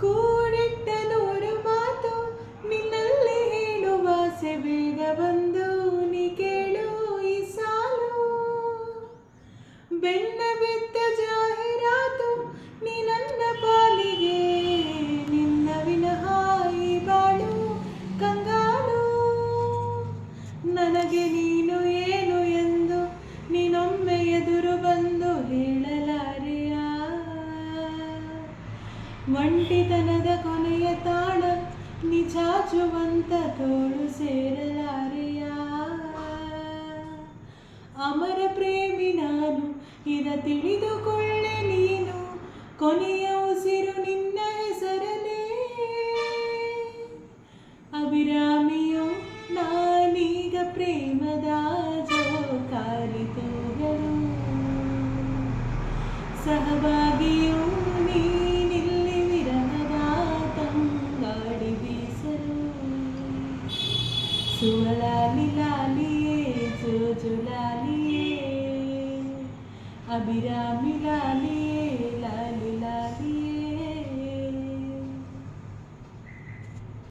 ಕೂಡಿಟ್ಟ ನೂರು ಮಾತು. ನಿನ್ನಲ್ಲಿ ಹೇಳುವ ಆಸೆ ಬೇಗ ಬಂದು ನೀ ಕೇಳು ಈ ಸಾಲು. ಬೆನ್ನ ಬಿದ್ದ ಜಾಹೀರಾತು, ನೀ ನನ್ನ ಪಾಲಿಗೆ, ನಿನ್ನ ವಿನಃ ಈ ಬಾಳು, ಕಂಗಾಲು. ನನಗೆ ನೀನು ಒಂಟಿತನದ ಕೊನೆಯ ತಾಣ, ನಿಜಾಜುವಂತ ತೋಳು ಸೇರಲಾರೆಯ? ಅಮರ ಪ್ರೇಮಿ ನಾನು, ಇದ ತಿಳಿದುಕೊಳ್ಳೆ ನೀನು, ಕೊನೆಯ ಉಸಿರು ನಿನ್ನ ಹೆಸರಲೇ ಅಭಿರಾಮಿಯೋ, ನಾನೀಗ ಪ್ರೇಮದ ಜೋ ಕಾರಿತೋಗರು ಸಹಭಾಗಿಯೂ సుమలాలి లాలియే జోజు లాలియే అభిరామి లాలియే